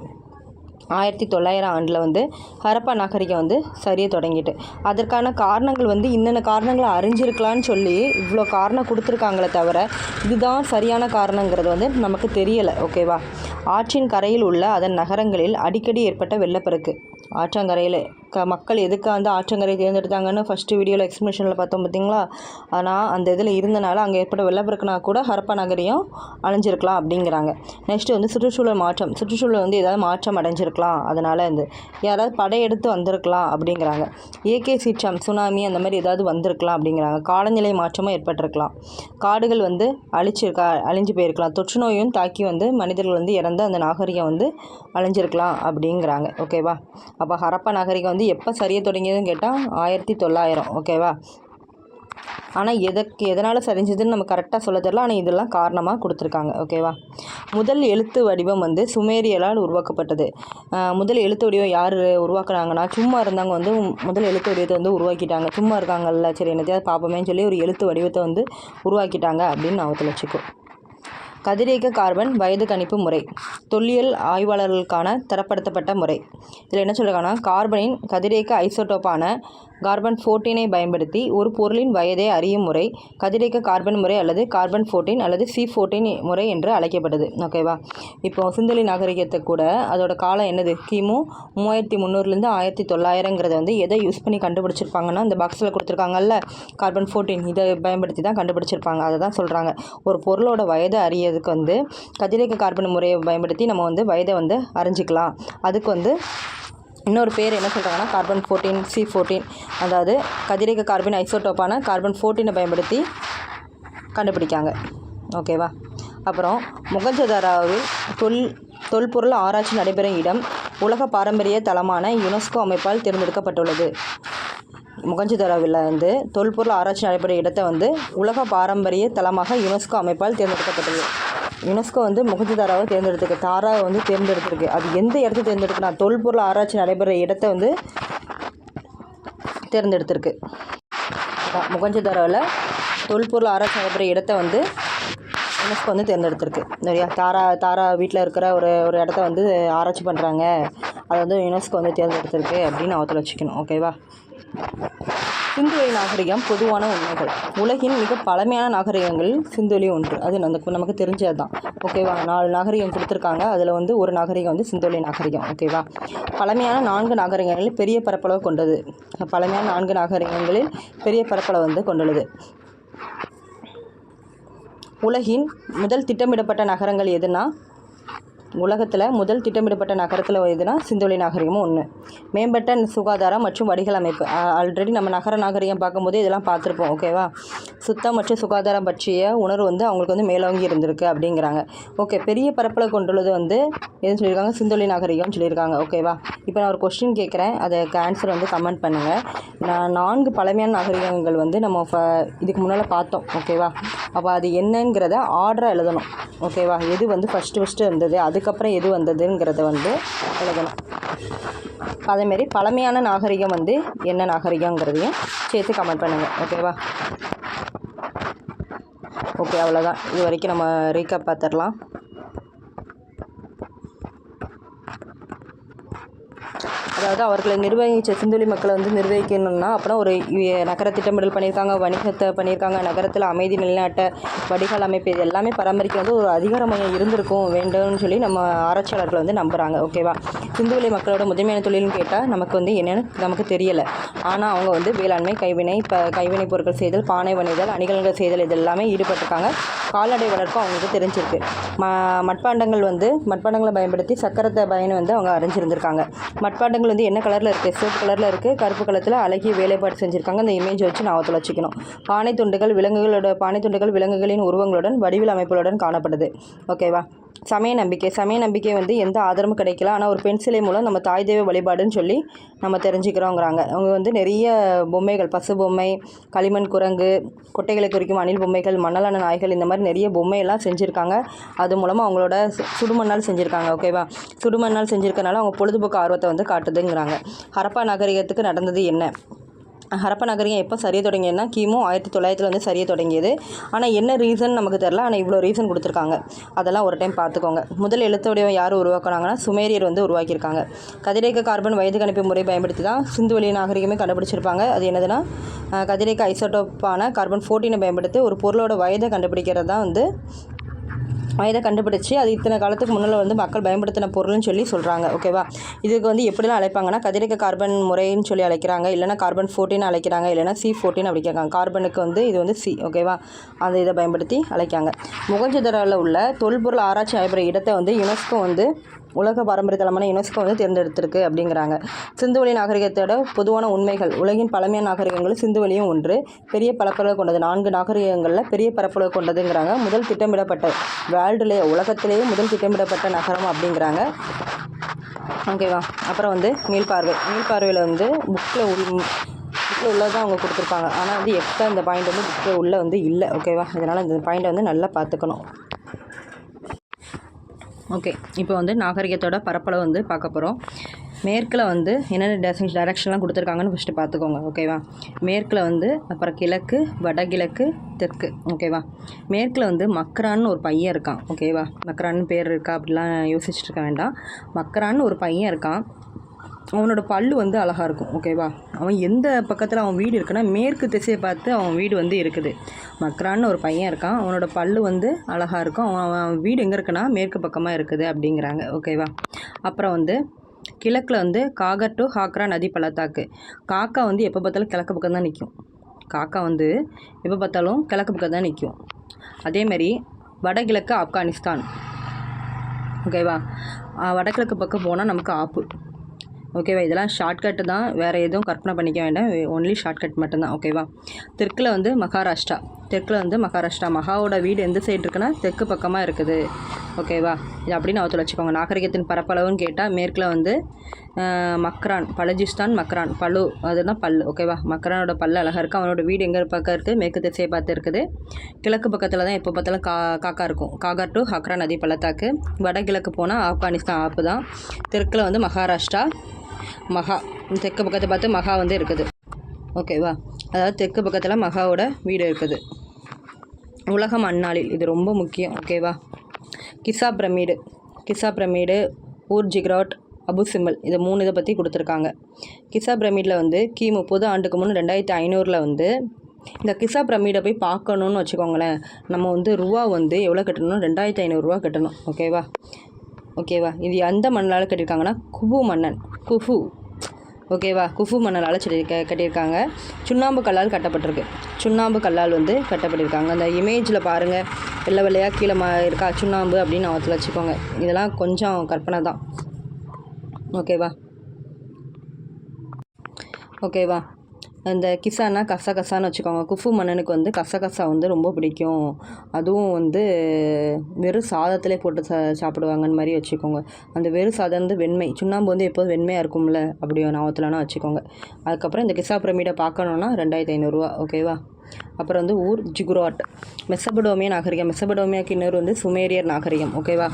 ஆயிரத்தி தொள்ளாயிரம் ஆண்டில் வந்து ஹரப்பா நாகரிகம் வந்து சரிய தொடங்கிட்டு. அதற்கான காரணங்கள் வந்து இன்னென்ன காரணங்களை அறிஞ்சிருக்கலான்னு சொல்லி இவ்வளோ காரணம் கொடுத்துருக்காங்களே தவிர இதுதான் சரியான காரணங்கிறது வந்து நமக்கு தெரியலை. ஓகேவா ஆற்றின் கரையில் உள்ள அதன் நகரங்களில் அடிக்கடி ஏற்பட்ட வெள்ளப்பெருக்கு. ஆற்றங்கரையில் க மக்கள் எதுக்கு வந்து ஆற்றங்கரை தேர்ந்தெடுத்தாங்கன்னு ஃபஸ்ட்டு வீடியோவில் எக்ஸ்பிளேஷனில் பார்த்தோம் பார்த்தீங்களா? ஆனால் அந்த இதில் இருந்தனால அங்கே ஏற்பட்ட வெள்ளப்பெருக்குனா கூட ஹரப்பா நகரியம் அழிஞ்சிருக்கலாம் அப்படிங்கிறாங்க. நெக்ஸ்ட்டு வந்து சுற்றுச்சூழல் மாற்றம். சுற்றுச்சூழல் வந்து ஏதாவது மாற்றம் அடைஞ்சிருக்கலாம். அதனால் வந்து யாராவது படையெடுத்து வந்திருக்கலாம் அப்படிங்கிறாங்க. இயற்கை சீற்றம் சுனாமி அந்த மாதிரி ஏதாவது வந்திருக்கலாம் அப்படிங்கிறாங்க. காலநிலை மாற்றமும் ஏற்பட்டிருக்கலாம். காடுகள் வந்து அழிச்சிருக்கா அழிஞ்சு போயிருக்கலாம். தொற்று நோயும் தாக்கி வந்து மனிதர்கள் வந்து இறந்து அந்த நாகரிகம் வந்து அழிஞ்சிருக்கலாம் அப்படிங்கிறாங்க. ஓகேவா அப்போ ஹரப்பா நாகரிகம் வந்து எப்போ சரிய தொடங்கியதுன்னு கேட்டால் ஆயிரத்தி தொள்ளாயிரம் ஓகேவா ஆனால் எதற்கு எதனால் சரிஞ்சதுன்னு நம்ம கரெக்டாக சொல்ல தெரியல. ஆனால் இதெல்லாம் காரணமாக கொடுத்துருக்காங்க. ஓகேவா முதல் எழுத்து வடிவம் வந்து சுமேரியலால் உருவாக்கப்பட்டது. முதல் எழுத்து வடிவம் யார் உருவாக்குனாங்கன்னா சும்மா இருந்தவங்க வந்து முதல் எழுத்து வடிவத்தை வந்து உருவாக்கிட்டாங்க. சும்மா இருக்காங்கல்ல சரி என்னத்தையாவது பார்ப்போமேன்னு சொல்லி ஒரு எழுத்து வடிவத்தை வந்து உருவாக்கிட்டாங்க அப்படின்னு நான் ஒத்துழைச்சிக்கோ கதிரியக்க கார்பன் வயது கணிப்பு முறை தொல்லியல் ஆய்வாளர்களுக்கான தரப்படுத்தப்பட்ட முறை. இதில் என்ன சொல்கிறாங்கன்னா கார்பனின் கதிரியக்க ஐசோடோப்பான கார்பன் ஃபோர்டீனை பயன்படுத்தி ஒரு பொருளின் வயதை அறியும் முறை கதிரேக்க கார்பன் முறை அல்லது கார்பன் ஃபோர்டீன் அல்லது சி ஃபோர்டீன் முறை என்று அழைக்கப்படுது. ஓகேவா இப்போ சிந்தலி நாகரிகத்தை கூட அதோட காலம் என்னது? கிமு மூவாயிரத்தி முந்நூறுலேருந்து ஆயிரத்தி தொள்ளாயிரங்கிறத வந்து எதை யூஸ் பண்ணி கண்டுபிடிச்சிருப்பாங்கன்னா இந்த பாக்ஸில் கொடுத்துருக்காங்கல்ல கார்பன் ஃபோர்டீன் இதை பயன்படுத்தி தான் கண்டுபிடிச்சிருப்பாங்க. அதை தான் சொல்கிறாங்க ஒரு பொருளோட வயதை அறியறதுக்கு வந்து கதிரேக்க கார்பன் முறையை பயன்படுத்தி நம்ம வந்து வயதை வந்து அறிஞ்சிக்கலாம். அதுக்கு வந்து இன்னொரு பேர் என்ன சொல்கிறாங்கன்னா கார்பன் ஃபோர்டீன் சி ஃபோர்டீன் அதாவது கதிரேக கார்பன் ஐசோடோப்பான கார்பன் ஃபோர்டீனை பயன்படுத்தி கண்டுபிடிக்காங்க. ஓகேவா அப்புறம் முகஜதாராவில் தொல் தொல்பொருள் ஆராய்ச்சி நடைபெறும் இடம் உலக பாரம்பரிய தளமான யுனெஸ்கோ அமைப்பால் தேர்ந்தெடுக்கப்பட்டுள்ளது. முகஞ்சதாராவில் வந்து தொல்பொருள் ஆராய்ச்சி நடைபெறும் இடத்தை வந்து உலக பாரம்பரிய தளமாக யுனெஸ்கோ அமைப்பால் தேர்ந்தெடுக்கப்பட்டுள்ளது. யுனெஸ்கோ வந்து முகஜதாராவை தேர்ந்தெடுத்துருக்கு. தாராவை வந்து தேர்ந்தெடுத்திருக்கு. அது எந்த இடத்த தேர்ந்தெடுக்குன்னா தொல்பொருள் ஆராய்ச்சி நடைபெற இடத்தை வந்து தேர்ந்தெடுத்திருக்கு. முகஞ்சதாராவில் தொல்பொருள் ஆராய்ச்சி நடைபெற இடத்த வந்து யுனெஸ்கோ வந்து தேர்ந்தெடுத்திருக்கு. நிறையா தாரா தாரா வீட்டில் இருக்கிற ஒரு ஒரு இடத்த வந்து ஆராய்ச்சி பண்ணுறாங்க அதை வந்து யுனெஸ்கோ வந்து தேர்ந்தெடுத்திருக்கு அப்படின்னு அவத்தில் வச்சுக்கணும். ஓகேவா? சிந்துவெளி நாகரிகம் பொதுவான உண்மைகள். உலகின் மிக பழமையான நாகரிகங்களில் சிந்துவெளி ஒன்று. அது நமக்கு நமக்கு தெரிஞ்சது தான் ஓகேவா நாலு நாகரிகம் கொடுத்துருக்காங்க. அதில் வந்து ஒரு நாகரிகம் வந்து சிந்துவெளி நாகரிகம். ஓகேவா பழமையான நான்கு நாகரிகங்களில் பெரிய பரப்பளவு கொண்டது. பழமையான நான்கு நாகரிகங்களில் பெரிய பரப்பளவு வந்து கொண்டுள்ளது. உலகின் முதல் திட்டமிடப்பட்ட நகரங்கள் எதுனா உலகத்தில் முதல் திட்டமிடப்பட்ட நகரத்தில் எதுனா சிந்துவெளி நாகரிகமும் ஒன்று மேம்பட்ட சுகாதாரம் மற்றும் வடிகள் அமைப்பு. ஆல்ரெடி நம்ம நகர நாகரிகம் பார்க்கும்போது இதெல்லாம் பார்த்துருப்போம் ஓகேவா சுத்தம் மற்றும் சுகாதாரம் பற்றிய உணர்வு வந்து அவங்களுக்கு வந்து மேலோங்கி இருந்திருக்கு அப்படிங்கிறாங்க. ஓகே பெரிய பரப்பில் கொண்டுள்ளது வந்து எதுன்னு சொல்லியிருக்காங்க? சிந்துவெளி நாகரிகம்னு சொல்லியிருக்காங்க ஓகேவா இப்போ நான் ஒரு கொஸ்டின் கேட்குறேன். அதுக்கு ஆன்சர் வந்து கமெண்ட் பண்ணுங்கள் நான் நான்கு பழமையான நாகரிகங்கள் வந்து நம்ம ஃப இதுக்கு முன்னால் பார்த்தோம் ஓகேவா அப்போ அது என்னங்கிறத ஆர்டராக எழுதணும் ஓகேவா எது வந்து ஃபஸ்ட்டு ஃபஸ்ட்டு இருந்தது அதுக்கு அதுக்கப்புறம் எது வந்ததுங்கிறத வந்து எழுதணும் அதேமாரி பழமையான நாகரிகம் வந்து என்ன நாகரிகங்கிறதையும் சேர்த்து கமெண்ட் பண்ணுங்கள் ஓகேவா ஓகே அவ்வளோதான் இது வரைக்கும் நம்ம ரீகப் பார்த்துடலாம். அதாவது அவர்களை நிர்வகிச்ச சிந்துளி மக்களை வந்து நிர்வகிக்கணும்னா அப்புறம் ஒரு நகர திட்டமிடல் பண்ணியிருக்காங்க வணிகத்தை பண்ணியிருக்காங்க நகரத்தில் அமைதி நிலைநாட்ட வடிகால் அமைப்பு இது எல்லாமே பராமரிக்க வந்து ஒரு அதிகார மையம் இருந்திருக்கும் வேண்டும்னு சொல்லி நம்ம ஆராய்ச்சியாளர்கள் வந்து நம்புகிறாங்க ஓகேவா சிந்துவெளி மக்களோட முதன்மையான தொழில்னு கேட்டால் நமக்கு வந்து என்னென்னு நமக்கு தெரியலை. ஆனால் அவங்க வந்து வேளாண்மை கைவினை இப்போ கைவினை பொருட்கள் செய்தல் பானை வணிதல் அணிகலன்கள் செய்தல் இது எல்லாமே ஈடுபட்டிருக்காங்க. கால்நடை வளர்ப்பும் அவங்களுக்கு தெரிஞ்சிருக்கு. ம மட்பாண்டங்கள் வந்து மட்பாண்டங்களை பயன்படுத்தி சக்கரத்தை பயன் வந்து அவங்க அறிஞ்சிருந்திருக்காங்க. மட்பாண்டங்கள் வந்து என்ன கலரில் இருக்குது சிவப்பு கலரில் இருக்குது கருப்பு கலத்தில் அழகிய வேலைப்பாடு செஞ்சுருக்காங்க. அந்த இமேஜ் வச்சு நான் வச்சுக்கணும். பானை துண்டுகள் விலங்குகளோட பானை துண்டுகள் விலங்குகளின் உருவங்களுடன் வடிவில் அமைப்புகளுடன் காணப்படுது. ஓகேவா சமய நம்பிக்கை. சமய நம்பிக்கை வந்து எந்த ஆதரவும் கிடைக்கல. ஆனால் ஒரு பெண் சிலை மூலம் நம்ம தாய் தெய்வ வழிபாடுன்னு சொல்லி நம்ம தெரிஞ்சுக்கிறோங்கிறாங்க. அவங்க வந்து நிறைய பொம்மைகள் பசு பொம்மை களிமண் குரங்கு கொட்டைகளை குறிக்கும் அணில் பொம்மைகள் மணலான நாய்கள் இந்த மாதிரி நிறைய பொம்மையெல்லாம் செஞ்சுருக்காங்க. அது மூலமாக அவங்களோட சுடுமண்ணால் செஞ்சுருக்காங்க ஓகேவா சுடுமண்ணால் செஞ்சுருக்கனால அவங்க பொழுதுபோக்கு ஆர்வத்தை வந்து காட்டுதுங்கிறாங்க. ஹரப்பா நாகரிகத்துக்கு நடந்தது என்ன? ஹரப்ப நகரியம் எப்போ சரிய தொடங்கியதுன்னா கிமு ஆயிரத்தி தொள்ளாயிரத்தில் வந்து சரிய தொடங்கியது. ஆனால் என்ன ரீசன் நமக்கு தெரில ஆனால் இவ்வளோ ரீசன் கொடுத்துருக்காங்க. அதெல்லாம் ஒரு டைம் பார்த்துக்கோங்க. முதல் எழுத்து வடிவம் யார் உருவாக்குனாங்கன்னா சுமேரியர் வந்து உருவாக்கியிருக்காங்க. கதிரேக்க கார்பன் வயது கணிப்பு முறை பயன்படுத்தி தான் சிந்து வழி நாகரிகமே கண்டுபிடிச்சிருப்பாங்க. அது என்னதுன்னா கதிரேக்க ஐசோட்டோப்பான கார்பன் ஃபோர்டீனை பயன்படுத்தி ஒரு பொருளோட வயதை கண்டுபிடிக்கிறது தான் வந்து வயதை கண்டுபிடிச்சி அது இத்தனை காலத்துக்கு முன்னால் வந்து மக்கள் பயன்படுத்தின பொருள்னு சொல்லி சொல்கிறாங்க ஓகேவா இதுக்கு வந்து எப்படிலாம் அழைப்பாங்கன்னா கதிரக்க கார்பன் முறைன்னு சொல்லி அழைக்கிறாங்க இல்லைனா கார்பன் ஃபோர்டீன் அழைக்கிறாங்க இல்லைனா சி ஃபோர்டீன் அப்படி கேட்காங்க. கார்பனுக்கு வந்து இது வந்து சி ஓகேவா அந்த இதை பயன்படுத்தி அழைக்காங்க. முகஞ்சதராவில் உள்ள தொல்பொருள் ஆராய்ச்சி நடைபெற இடத்தை வந்து யுனெஸ்கோ வந்து உலக பாரம்பரிய தலமான யுனெஸ்கோ வந்து தேர்ந்தெடுத்திருக்கு அப்படிங்கிறாங்க. சிந்துவெளி நாகரிகத்தோட பொதுவான உண்மைகள் உலகின் பழமையான நாகரிகங்களும் சிந்துவெளியும் ஒன்று. பெரிய பரப்பளவு கொண்டது நான்கு நாகரிகங்களில் பெரிய பரப்பளவு கொண்டதுங்கிறாங்க. முதல் திட்டமிடப்பட்ட வேர்ல்டுலேயே உலகத்திலேயே முதல் திட்டமிடப்பட்ட நகரம் அப்படிங்கிறாங்க. ஓகேவா அப்புறம் வந்து மீள்பார்வை மீள்பார்வையில் வந்து புக்கில் உள் புக்கில் உள்ளதான் அவங்க கொடுத்துருப்பாங்க. ஆனால் வந்து எக்ஸ்ட்ரா இந்த பாயிண்ட் வந்து புக்கில் உள்ளே வந்து இல்லை. ஓகேவா இதனால் இந்த பாயிண்ட்டை வந்து நல்லா பார்த்துக்கணும். ஓகே இப்போ வந்து நாகரிகத்தோட பரப்பளவு வந்து பார்க்க போகிறோம் மேற்கில் வந்து என்னென்ன டேரக்ஷன் டைரக்ஷன்லாம் கொடுத்துருக்காங்கன்னு ஃபஸ்ட்டு பார்த்துக்கோங்க ஓகேவா மேற்கில் வந்து அப்புறம் கிழக்கு வடகிழக்கு தெற்கு ஓகேவா மேற்கில் வந்து மக்ரான்னு ஒரு பையன் இருக்கான் ஓகேவா மக்ரான்னு பேர் இருக்கா அப்படிலாம் யோசிச்சுட்டு இருக்க வேண்டாம். மக்ரான்னு ஒரு பையன் இருக்கான். அவனோட பல்லு வந்து அழகாக இருக்கும் ஓகேவா அவன் எந்த பக்கத்தில் அவன் வீடு இருக்குன்னா மேற்கு திசையை பார்த்து அவன் வீடு வந்து இருக்குது. மக்ரான்னு ஒரு பையன் இருக்கான் அவனோட பல்லு வந்து அழகாக இருக்கும். அவன் அவன் வீடு எங்கே இருக்குன்னா மேற்கு பக்கமாக இருக்குது அப்படிங்கிறாங்க ஓகேவா அப்புறம் வந்து கிழக்கில் வந்து காகர் டு ஹாக்ரா நதி பள்ளத்தாக்கு. காக்கா வந்து எப்போ பார்த்தாலும் கிழக்கு பக்கம் தான் நிற்கும் காக்கா வந்து எப்போ பார்த்தாலும் கிழக்கு பக்கம் தான் நிற்கும் அதேமாரி வடகிழக்கு ஆப்கானிஸ்தான் ஓகேவா வடகிழக்கு பக்கம் போனால் நமக்கு ஆப்பு. ஓகேவா இதெல்லாம் ஷார்ட்கட்டு தான். வேறு எதுவும் கற்பனை பண்ணிக்க வேண்டாம். ஒன்லி ஷார்ட்கட் மட்டும்தான். ஓகேவா தெற்கில் வந்து மகாராஷ்டிரா. தெற்கில் வந்து மகாராஷ்டிரா. மகாவோட வீடு எந்த சைடு இருக்குன்னா தெற்கு பக்கமாக இருக்குது. ஓகேவா இது அப்படின்னு அவத்தில் வச்சுக்கோங்க. நாகரிகத்தின் பரப்பளவுன்னு கேட்டால் மேற்கில் வந்து மக்ரான் பலஜிஸ்தான் மக்ரான். பல்லு அதுதான் பல்லு. ஓகேவா மக்ரானோட பல்லு அழகாக இருக்குது அவனோட வீடு எங்கே பக்கம் இருக்குது மேற்கு திசையை பார்த்து இருக்குது. கிழக்கு பக்கத்தில் தான் எப்போ பார்த்தாலும் கா காக்கா இருக்கும். காகா டு ஹக்ரா நதி பள்ளத்தாக்கு. வடகிழக்கு போனால் ஆப்கானிஸ்தான் ஆப்பு தான். தெற்கில் வந்து மகாராஷ்டிரா. மகா தெற்கு பக்கத்தை பார்த்து மகா வந்து இருக்குது. ஓகேவா அதாவது தெற்கு பக்கத்தில் மகாவோட வீடு இருக்குது. உலகம் அந்நாளில் இது ரொம்ப முக்கியம். ஓகேவா கிசா பிரமிடு. கிசா பிரமிடு ஊர் ஜிக்ராட் அபு சிம்மல் இது மூணு இதை பற்றி கொடுத்துருக்காங்க. கிசா பிரமிடில் வந்து கி முப்பது ஆண்டுக்கு முன் ரெண்டாயிரத்தி ஐநூறில் வந்து இந்த கிசா பிரமிடை போய் பார்க்கணுன்னு வச்சுக்கோங்களேன். நம்ம வந்து ரூபா வந்து எவ்வளோ கட்டணும் ரெண்டாயிரத்தி ஐநூறுரூவா கட்டணும். ஓகேவா ஓகேவா? இது எந்த மண்ணால் கட்டியிருக்காங்கன்னா குஃபு மன்னன். குஃபு ஓகேவா? குஃபு மன்னலால் சொல்லி க கட்டியிருக்காங்க. சுண்ணாம்பு கல்லால் கட்டப்பட்டிருக்கு. சுண்ணாம்பு கல்லால் வந்து கட்டப்பட்டிருக்காங்க. அந்த இமேஜில் பாருங்கள் வெள்ளை வெள்ளையாக கீழே மா இருக்கா? சுண்ணாம்பு அப்படின்னு அவத்தில் வச்சுக்கோங்க. இதெல்லாம் கொஞ்சம் கற்பனை தான். ஓகேவா? ஓகேவா? அந்த கிசானா கசகசான்னு வச்சுக்கோங்க. குஃபு மன்னனுக்கு வந்து கசகசா வந்து ரொம்ப பிடிக்கும். அதுவும் வந்து வெறும் சாதத்திலே போட்டு சா சாப்பிடுவாங்கன்னு மாதிரி வச்சுக்கோங்க. அந்த வெறும் சாதம் வந்து வெண்மை. சுண்ணாம்பு வந்து எப்போதும் வெண்மையாக இருக்கும்ல அப்படி ஞாபகத்துலனா வச்சுக்கோங்க. அதுக்கப்புறம் இந்த கிசா பிரமிடை பார்க்கணுன்னா ரெண்டாயிரத்தி ஐநூறுரூவா ஓகேவா அப்புறம் வந்து ஊர் ஜிகுராட். மெசபடோமியா நாகரிகம். மெசபடோமியாக்கு இன்னொரு வந்து சுமேரியர் நாகரிகம். ஓகேவா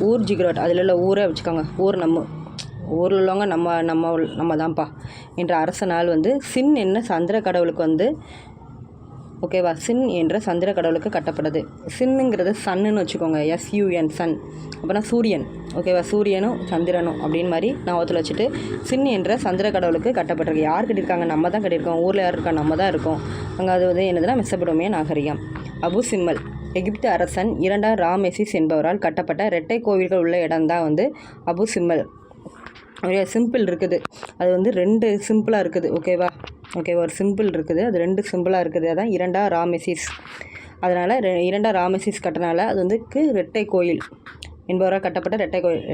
ஊர் ஜிகுராட். அதில் உள்ள ஊரை வச்சுக்கோங்க. ஊர் நம்ம. ஊரில் உள்ளவங்க நம்ம நம்ம நம்ம தான்ப்பா என்ற அரசனால் வந்து சின் என்ன சந்திர கடவுளுக்கு வந்து ஓகேவா? சின் என்ற சந்திர கடவுளுக்கு கட்டப்பட்டது சின்னுங்கிறது சன்னுன்னு வச்சுக்கோங்க. S U N sun. அப்படின்னா சூரியன். ஓகேவா? சூரியனும் சந்திரனும் அப்படின்னு மாதிரி ஞாபகத்தில் வச்சுட்டு சின் என்ற சந்திர கடவுளுக்கு கட்டப்பட்டிருக்கு. யார் கட்டியிருக்காங்க நம்ம தான் கட்டியிருக்கோம் ஊரில் யார் இருக்கா? நம்ம தான் இருக்கோம். அங்கே அது வந்து என்னதுன்னா மெசபடோமிய நாகரிகம். அபு சிம்மல். எகிப்து அரசன் இரண்டாம் ராமேசிஸ் என்பவரால் கட்டப்பட்ட இரட்டை கோவில்கள் உள்ள இடம்தான் வந்து அபு சிம்மல். நிறைய சிம்பிள் இருக்குது. அது வந்து ரெண்டு சிம்பிளாக இருக்குது. ஓகேவா ஓகேவா ஒரு சிம்பிள் இருக்குது. அது ரெண்டு சிம்பிளாக இருக்குது. அதான் இரண்டா ராமெசிஸ். அதனால் ரெ இரண்டா ராமெசிஸ் கட்டினால அது வந்துக்கு ரெட்டை கோயில். என்பவராக கட்டப்பட்ட ரெட்டை கோயில்.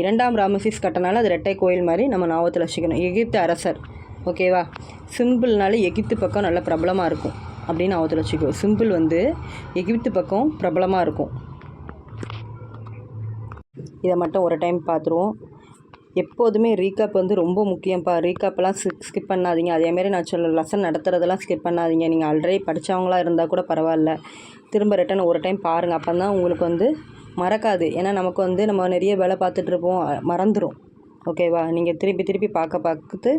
இரண்டாம் ராமசிஸ் கட்டினால அது ரெட்டை கோயில் மாதிரி நம்ம நாவத்தில் வச்சுக்கணும். எகிப்து அரசர். ஓகேவா சிம்பிள்னால எகிப்து பக்கம் நல்ல பிரபலமாக இருக்கும். அப்படின்னு நாவத்தில் வச்சுக்கோ. சிம்பிள் வந்து எகிப்து பக்கம் பிரபலமாக இருக்கும். இதை மட்டும் ஒரு டைம் பார்த்துருவோம். எப்போதுமே ரீகேப் வந்து ரொம்ப முக்கியம்ப்பா ரீகேப்லாம் ஸ்கிப் ஸ்கிப் பண்ணாதீங்க. அதேமாரி நான் சொல்ல லெசன் நடத்துகிறதெல்லாம் ஸ்கிப் பண்ணாதீங்க. நீங்கள் ஆல்ரெடி படித்தவங்களாக இருந்தால் கூட பரவாயில்ல. திரும்ப ரிட்டன் ஒரு டைம் பாருங்கள் அப்போ தான் உங்களுக்கு வந்து மறக்காது. ஏன்னா நமக்கு வந்து நம்ம நிறைய வேலை பார்த்துட்ருப்போம் மறந்துடும் ஓகேவா நீங்கள் திருப்பி திருப்பி பார்க்க பார்த்து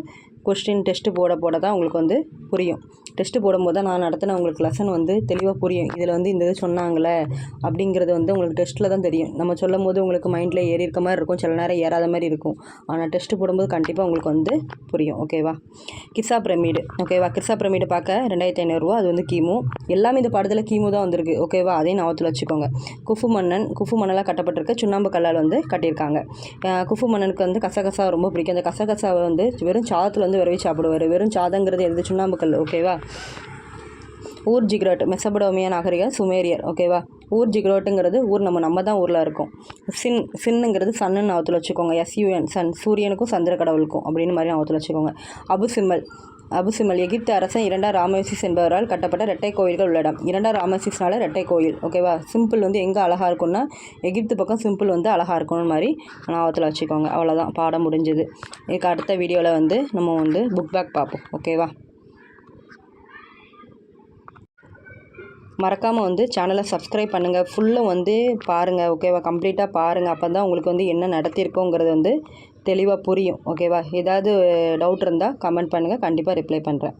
கொஸ்டின் டெஸ்ட்டு போட போட தான் உங்களுக்கு வந்து புரியும். டெஸ்ட்டு போடும்போது தான் நான் நடத்தின உங்களுக்கு லெசன் வந்து தெளிவாக புரியும். இதில் வந்து இந்த இது சொன்னாங்களே அப்படிங்கிறது வந்து உங்களுக்கு டெஸ்ட்டில் தான் தெரியும். நம்ம சொல்லும் போது உங்களுக்கு மைண்டில் ஏறி இருக்க மாதிரி இருக்கும். சில நேரம் ஏறாத மாதிரி இருக்கும். ஆனால் டெஸ்ட்டு போடும்போது கண்டிப்பாக உங்களுக்கு வந்து புரியும். ஓகேவா கிசா பிரமிடு. ஓகேவா கிசா பிரமிடு பார்க்க ரெண்டாயிரத்தி ஐநூறுரூவா அது வந்து கீமு. எல்லாமே இந்த படத்தில் கீமு தான் வந்திருக்கு. ஓகேவா அதையும் ஞாபகத்தில் வச்சுக்கோங்க. குஃபு மன்னன் குஃபு மன்னலாக கட்டப்பட்டிருக்க சுண்ணாம்பு கல்லால் வந்து கட்டியிருக்காங்க. குஃபு மன்னனுக்கு வந்து கசகசா ரொம்ப பிடிக்கும். அந்த கசகசாவை வந்து வெறும் சாதத்தில் கலந்து விரவி சாப்பிடுவார். வெறும் சாதங்கிறது எது சுண்ணாம்புக்கல் ஓகேவா ஊர் ஜிக்ரோட் மெசபடோமிய நாகரிக சுமேரியர் ஓகேவா ஊர் ஜிக்ரோட்டுங்கிறது ஊர் நம்ம நம்ம தான் ஊரில் இருக்கும். சின் சின்னுங்கிறது சன்னு ஞாபகத்தில் வச்சுக்கோங்க. எஸ்யூஎன் சன் சூரியனுக்கும் சந்திர கடவுளுக்கும் அப்படின்னு மாதிரி ஞாபகத்தில் வச்சுக்கோங்க. அபு சிம்மல் அபு சிம்மல் எகிப்து அரசன் இரண்டாம் ராமசிஸ் என்பவரால் கட்டப்பட்ட இரட்டை கோயில்கள் உள்ள இடம் இரண்டாம் ராமசிஸ்னால இரட்டை கோயில். ஓகேவா சிம்பிள் வந்து எங்கே அழகாக இருக்கும்னா எகிப்து பக்கம் சிம்பிள் வந்து அழகாக இருக்கணும் மாதிரி ஞாபகத்தில் வச்சுக்கோங்க. அவ்வளோதான் பாடம் முடிஞ்சது. இதுக்கு அடுத்த வீடியோவில் வந்து நம்ம வந்து புக் பேக் பார்ப்போம். ஓகேவா மறக்காமல் வந்து சேனலை சப்ஸ்கிரைப் பண்ணுங்கள் ஃபுல்லும் வந்து பாருங்கள் ஓகேவா கம்ப்ளீட்டாக பாருங்கள் அப்போ தான் உங்களுக்கு வந்து என்ன நடத்தியிருக்கோங்கிறது வந்து தெளிவாக புரியும் ஓகேவா ஏதாவது டவுட் இருந்தால் கமெண்ட் பண்ணுங்கள் கண்டிப்பாக ரிப்ளை பண்ணுறேன்